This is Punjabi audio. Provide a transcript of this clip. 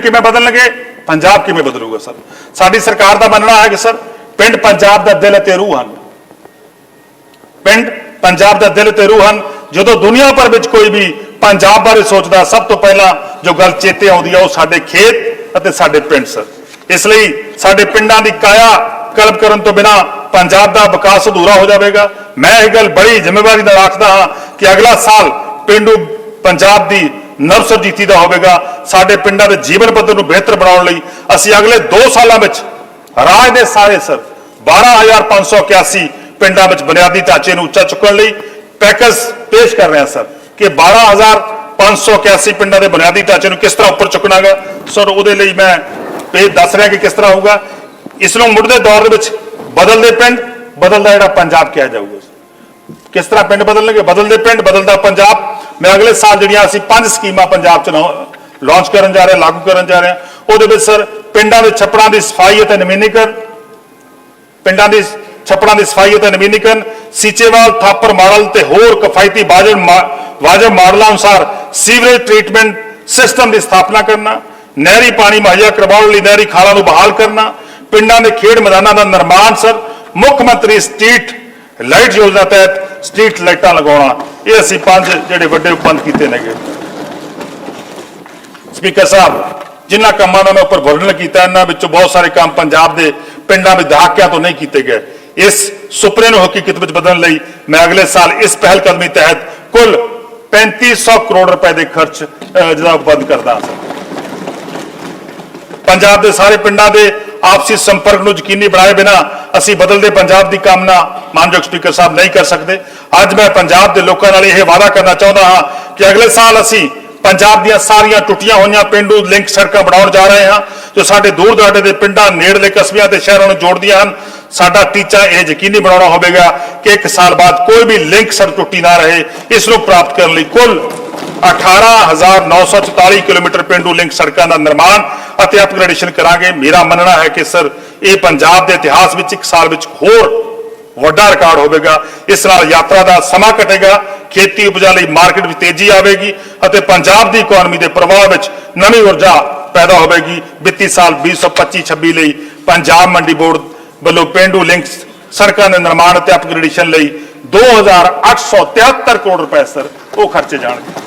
ਕਿਵੇਂ ਬਦਲਣਗੇ? ਪੰਜਾਬ ਕਿਵੇਂ ਬਦਲੂਗਾ ਸਰ? ਸਾਡੀ ਸਰਕਾਰ ਦਾ ਮੰਨਣਾ ਹੈ ਕਿ ਸਰ, ਪਿੰਡ ਪੰਜਾਬ ਦਾ ਦਿਲ ਤੇ ਰੂਹ ਹਨ। ਪਿੰਡ ਪੰਜਾਬ ਦਾ ਦਿਲ ਤੇ ਰੂਹ ਹਨ। ਜਦੋਂ ਦੁਨੀਆ ਭਰ ਵਿੱਚ ਕੋਈ ਵੀ ਪੰਜਾਬ ਬਾਰੇ ਸੋਚਦਾ, ਸਭ ਤੋਂ ਪਹਿਲਾਂ ਜੋ ਗੱਲ ਚੇਤੇ ਆਉਂਦੀ ਹੈ ਉਹ ਸਾਡੇ ਖੇਤ ਅਤੇ ਸਾਡੇ ਪਿੰਡ, ਸਰ। ਇਸ ਲਈ ਸਾਡੇ ਪਿੰਡਾਂ ਦੀ ਕਾਇਆ ਕਲਪ ਕਰਨ ਤੋਂ ਬਿਨਾ ਪੰਜਾਬ ਦਾ ਵਿਕਾਸ ਅਧੂਰਾ ਹੋ ਜਾਵੇਗਾ। ਮੈਂ ਇਹ ਗੱਲ ਬੜੀ ਜ਼ਿੰਮੇਵਾਰੀ ਨਾਲ ਆਖਦਾ ਹਾਂ ਕਿ ਅਗਲਾ ਸਾਲ ਪਿੰਡੂ ਪੰਜਾਬ ਦੀ ਨਵਸਰਜੀਤੀ ਦਾ ਹੋਵੇਗਾ। ਸਾਡੇ ਪਿੰਡਾਂ ਦੇ ਜੀਵਨ ਪੱਧਰ ਨੂੰ ਬਿਹਤਰ ਬਣਾਉਣ ਲਈ ਅਸੀਂ ਅਗਲੇ 2 ਸਾਲਾਂ ਵਿੱਚ ਰਾਜ ਦੇ ਸਾਰੇ ਸਰ 12581 ਪਿੰਡਾਂ ਵਿੱਚ ਬੁਨਿਆਦੀ ਢਾਂਚੇ ਨੂੰ ਉੱਚਾ ਚੁੱਕਣ ਲਈ ਪੈਕੇਜ ਪੇਸ਼ ਕਰ ਰਹੇ ਹਾਂ ਸਰ ਕਿ 12581 ਪਿੰਡਾਂ ਦੇ ਬੁਨਿਆਦੀ ਢਾਂਚੇ ਨੂੰ ਕਿਸ ਤਰ੍ਹਾਂ ਉੱਪਰ ਚੁੱਕਣਾਗਾ। ਸਰ, ਉਹਦੇ ਲਈ ਮੈਂ ਇਹ ਦੱਸ ਰਿਹਾ ਕਿ ਕਿਸ ਤਰ੍ਹਾਂ ਹੋਊਗਾ। ਇਸ ਨੂੰ ਮੁੱਢਲੇ ਦੌਰ ਦੇ ਵਿੱਚ ਬਦਲਦੇ ਪਿੰਡ, ਬਦਲਦਾ ਜਿਹੜਾ ਪੰਜਾਬ ਕਿਹਾ ਜਾਊਗਾ। ਕਿਸ ਤਰ੍ਹਾਂ ਪਿੰਡ ਬਦਲਣਗੇ? ਬਦਲਦੇ ਪਿੰਡ, ਬਦਲਦਾ ਪੰਜਾਬ। ਮੈਂ ਅਗਲੇ ਸਾਲ ਜਿਹੜੀਆਂ ਅਸੀਂ ਪੰਜ ਸਕੀਮਾਂ ਪੰਜਾਬ ਚ ਲਾਂਚ ਕਰਨ ਜਾ ਰਹੇ, ਲਾਗੂ ਕਰਨ ਜਾ ਰਹੇ। ਹਾਂ ਉਹਦੇ ਵਿੱਚ ਸਰ, ਪਿੰਡਾਂ ਦੇ ਛੱਪੜਾਂ ਦੀ ਸਫ਼ਾਈ ਅਤੇ ਨਵੀਨੀਕਰਨ, ਪਿੰਡਾਂ ਦੀ ਛੱਪੜਾਂ ਦੀ ਸਫ਼ਾਈ ਅਤੇ ਨਵੀਨੀਕਰਨ, ਸੀਚੇਵਾਲ, ਥਾਪਰ ਮਾਡਲ ਤੇ ਹੋਰ ਕਿਫਾਇਤੀ ਵਾਜਬ ਮਾ- ਵਾਜਬ ਮਾਡਲਾਂ ਅਨੁਸਾਰ ਸੀਵਰੇਜ ਟ੍ਰੀਟਮੈਂਟ ਸਿਸਟਮ ਦੀ ਸਥਾਪਨਾ ਕਰਨਾ, ਨਹਿਰੀ ਪਾਣੀ ਮੁਹੱਈਆ ਕਰਵਾਉਣ ਲਈ ਨਹਿਰੀ ਖਾਲਾਂ ਨੂੰ ਬਹਾਲ ਕਰਨਾ, ਪਿੰਡਾਂ ਦੇ ਖੇਡ ਮੈਦਾਨਾਂ ਦਾ ਨਿਰਮਾਣ ਸਰ, ਮੁੱਖ ਮੰਤਰੀ ਸਟਰੀਟ ਲਾਈਟ ਯੋਜਨਾ ਤਹਿਤ ਸਟਰੀਟ ਲਾਈਟਾਂ ਲਗਾਉਣਾ। ਇਹ ਅਸੀਂ ਪੰਜ ਜਿਹੜੇ ਵੱਡੇ ਉਪਬੰਧ ਕੀਤੇ ਨੇਗੇ। ਸਪੀਕਰ ਸਾਹਿਬ ਜਿਨ੍ਹਾਂ ਕੰਮਾਂ ਦਾ ਮੈਂ ਉੱਪਰ ਵਰਣਨ ਕੀਤਾ, ਇਹਨਾਂ ਵਿੱਚੋਂ ਬਹੁਤ ਸਾਰੇ ਕੰਮ ਪੰਜਾਬ ਦੇ ਪਿੰਡਾਂ ਵਿੱਚ ਦਹਾਕਿਆਂ ਤੋਂ ਨਹੀਂ ਕੀਤੇ ਗਏ। ਇਸ ਸੁਪਨੇ ਨੂੰ ਹਕੀਕਤ ਵਿੱਚ ਬਦਲਣ ਲਈ ਮੈਂ ਅਗਲੇ ਸਾਲ ਇਸ ਪਹਿਲ ਕਦਮੀ ਤਹਿਤ ਕੁੱਲ 3500 ਕਰੋੜ ਰੁਪਏ ਦੇ ਖਰਚ ਜਿਹੜਾ ਬੰਦ ਕਰਦਾ ਪੰਜਾਬ ਦੇ ਸਾਰੇ ਪਿੰਡਾਂ ਦੇ ਆਪਸੀ ਸੰਪਰਕ ਨੂੰ ਯਕੀਨੀ ਬਣਾਏ ਬਿਨਾ ਅਸੀਂ ਬਦਲਦੇ ਪੰਜਾਬ ਦੀ ਕਾਮਨਾ ਮਾਨਯੋਗ ਸਪੀਕਰ ਸਾਹਿਬ ਨਹੀਂ ਕਰ ਸਕਦੇ। ਅੱਜ ਮੈਂ ਪੰਜਾਬ ਦੇ ਲੋਕਾਂ ਨਾਲ ਇਹ ਵਾਅਦਾ ਕਰਨਾ ਚਾਹੁੰਦਾ ਹਾਂ ਕਿ ਅਗਲੇ ਸਾਲ ਅਸੀਂ ਪੰਜਾਬ ਦੀਆਂ ਸਾਰੀਆਂ ਟੁੱਟੀਆਂ ਹੋਈਆਂ ਪਿੰਡੂ ਲਿੰਕ ਸੜਕਾਂ ਬਣਾਉਣ ਜਾ ਰਹੇ ਹਾਂ, ਜੋ ਸਾਡੇ ਦੂਰ ਦਰਾਡੇ ਦੇ ਪਿੰਡਾਂ, ਨੇੜਲੇ ਕਸਬਿਆਂ ਤੇ ਸ਼ਹਿਰਾਂ ਨੂੰ ਜੋੜਦੀਆਂ ਹਨ। ਸਾਡਾ ਟੀਚਾ ਇਹ ਯਕੀਨੀ ਬਣਾਉਣਾ ਹੋਵੇਗਾ ਕਿ ਇੱਕ ਸਾਲ ਬਾਅਦ ਕੋਈ ਵੀ ਲਿੰਕ ਸੜਕ ਟੁੱਟੀ ਨਾ ਰਹੇ। ਇਸ ਨੂੰ ਪ੍ਰਾਪਤ ਕਰਨ ਲਈ ਕੁੱਲ 18944 ਕਿਲੋਮੀਟਰ ਪਿੰਡੂ ਲਿੰਕ ਸੜਕਾਂ ਦਾ ਨਿਰਮਾਣ ਅਤੇ ਅਪਗ੍ਰੇਡੇਸ਼ਨ ਕਰਾਂਗੇ। ਮੇਰਾ ਮੰਨਣਾ ਹੈ ਕਿ ਸਰ, ਇਹ ਪੰਜਾਬ ਦੇ ਇਤਿਹਾਸ ਵਿੱਚ ਇੱਕ ਸਾਲ ਵਿੱਚ ਹੋਰ ਵੱਡਾ ਰਿਕਾਰਡ ਹੋਵੇਗਾ। ਇਸ ਨਾਲ ਯਾਤਰਾ ਦਾ ਸਮਾਂ ਘਟੇਗਾ। ਖੇਤੀ ਉਪਜਾਂ ਲਈ ਮਾਰਕੀਟ ਵਿੱਚ ਤੇਜ਼ੀ ਆਵੇਗੀ ਅਤੇ ਪੰਜਾਬ ਦੀ ਇਕਨੋਮੀ ਦੇ ਪ੍ਰਵਾਹ ਵਿੱਚ ਨਵੀਂ ਊਰਜਾ ਪੈਦਾ ਹੋਵੇਗੀ। ਵਿੱਤੀ ਸਾਲ 2025-26 ਲਈ ਪੰਜਾਬ ਮੰਡੀ ਬੋਰਡ ਵੱਲੋਂ ਪਿੰਡੂ ਲਿੰਕ ਸੜਕਾਂ ਦੇ ਨਿਰਮਾਣ ਅਤੇ ਅਪਗ੍ਰੇਡੇਸ਼ਨ ਲਈ 2873 ਕਰੋੜ ਰੁਪਏ ਸਰ, ਉਹ ਖਰਚੇ ਜਾਣਗੇ।